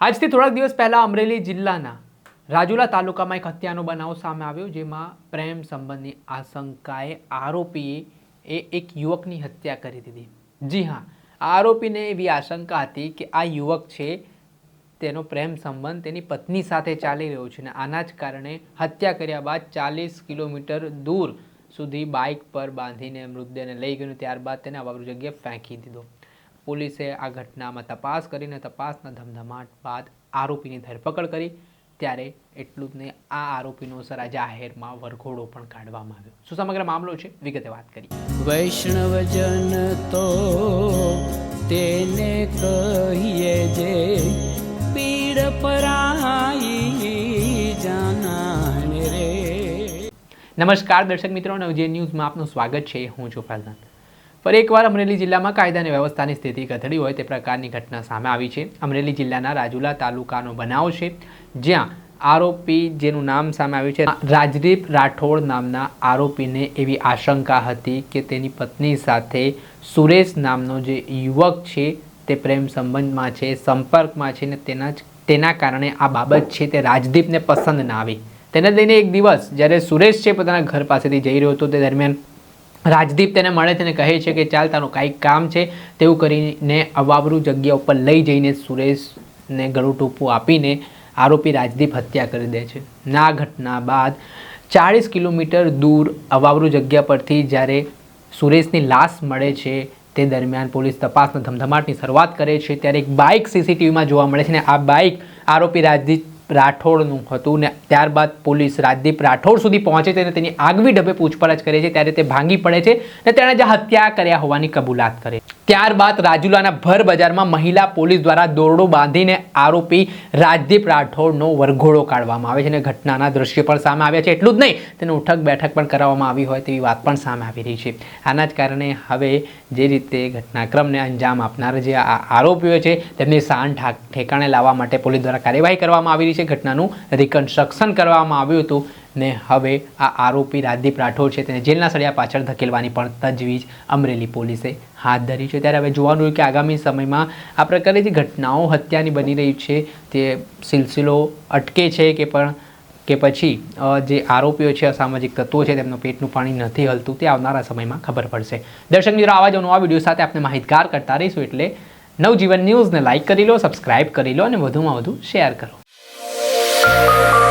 આજથી થોડાક દિવસ પહેલાં અમરેલી જિલ્લાના રાજુલા તાલુકામાં એક હત્યાનો બનાવ સામે આવ્યો, જેમાં પ્રેમ સંબંધની આશંકાએ આરોપીએ એ એક યુવકની હત્યા કરી દીધી. જી હા આરોપીને એવી આશંકા હતી કે આ યુવક છે, તેનો પ્રેમ સંબંધ તેની પત્ની સાથે ચાલી રહ્યો છે અને આના જ કારણે હત્યા કર્યા બાદ ચાલીસ કિલોમીટર દૂર સુધી બાઇક પર બાંધીને મૃતદેહને લઈ ગયો ત્યારબાદ તેને અવારું જગ્યાએ ફેંકી દીધો. પોલીસે આ ઘટનામાં તપાસ કરીને તપાસના ધમધમાટ બાદ આરોપીની ધરપકડ કરી. ત્યારે એટલું જ નહીં આ આરોપીનો સરા જાહેરમાં વરઘોડો પણ કાઢવામાં આવ્યો. શું સમગ્ર મામલો છે? વિગતે વાત કરી વૈષ્ણવજન તો તેને કહીએ જે પીડ પરાઈ જાનાને રે. નમસ્કાર દર્શક મિત્રો નવજે ન્યૂઝમાં આપનું સ્વાગત છે હું છું ફરદાન ફરી એકવાર અમરેલી જિલ્લામાં કાયદા અને વ્યવસ્થાની સ્થિતિ ગથડી હોય તે પ્રકારની ઘટના સામે આવી છે. અમરેલી જિલ્લાના રાજુલા તાલુકાનો બનાવ છે, જ્યાં આરોપી જેનું નામ સામે આવ્યું છે, રાજદીપ રાઠોડ નામના આરોપીને એવી આશંકા હતી કે તેની પત્ની સાથે સુરેશ નામનો જે યુવક છે, તે પ્રેમ સંબંધમાં છે, સંપર્કમાં છે ને તેના જ, તેના કારણે આ બાબત છે તે રાજદીપને પસંદ ના આવી. તેને લઈને એક દિવસ જ્યારે સુરેશ છે પોતાના ઘર પાસેથી જઈ રહ્યો હતો, તે દરમિયાન રાજદીપ તેને મળે છે અને કહે છે કે ચાલ તારું કાંઈક કામ છે. તેવું કરીને અવાબરૂ જગ્યા ઉપર લઈ જઈને સુરેશને ગળું ટૂંપું આપીને આરોપી રાજદીપ હત્યા કરી દે છે. ના ઘટના બાદ ચાળીસ કિલોમીટર દૂર અવાવરૂ જગ્યા પરથી જ્યારે સુરેશની લાશ મળે છે તે દરમિયાન પોલીસ તપાસના ધમધમાટની શરૂઆત કરે છે. ત્યારે એક બાઇક સીસીટીવીમાં જોવા મળે છે ને આ બાઇક આરોપી રાજદીપ રાઠોડનું હતું ને ત્યારબાદ પોલીસ રાજદીપ રાઠોડ સુધી પહોંચે છે અને તેની આગવી ઢબે પૂછપરછ કરે છે, ત્યારે તે ભાંગી પડે છે અને તેણે જે હત્યા કર્યા હોવાની કબૂલાત કરે. ત્યારબાદ રાજુલાના ભર બજારમાં મહિલા પોલીસ દ્વારા દોરડો બાંધીને આરોપી રાજદીપ રાઠોડનો વરઘોડો કાઢવામાં આવે છે અને ઘટનાના દ્રશ્યો પણ સામે આવ્યા છે. એટલું જ નહીં, તેને ઉઠક બેઠક પણ કરાવવામાં આવી હોય તેવી વાત પણ સામે આવી રહી છે. આના જ કારણે હવે જે રીતે ઘટનાક્રમને અંજામ આપનાર જે આરોપીઓ છે, તેમની ઠાક ઠેકાણે લાવવા માટે પોલીસ દ્વારા કાર્યવાહી કરવામાં આવી રહી છે. ઘટનાનું રિકન્સ્ટ્રક્શન કરવામાં આવ્યું હતું ને હવે આ આરોપી રાજદીપ રાઠોડ છે તેને જેલના સળિયા પાછળ ધકેલવાની પણ તજવીજ અમરેલી પોલીસે હાથ ધરી છે. ત્યારે હવે જોવાનું કે આગામી સમયમાં આ પ્રકારની જે ઘટનાઓ હત્યાની બની રહી છે તે સિલસિલો અટકે છે કે પણ કે પછી જે આરોપીઓ છે, અસામાજિક તત્વો છે તેમનું પેટનું પાણી નથી હલતું તે આવનારા સમયમાં ખબર પડશે. દર્શક મિત્રો, આવા જ નવા વીડિયો સાથે આપણે માહિતગાર કરતા રહીશું એટલે નવજીવન ન્યૂઝને લાઇક કરી લો, સબસ્ક્રાઇબ કરી લો અને વધુમાં વધુ શેર કરો. Música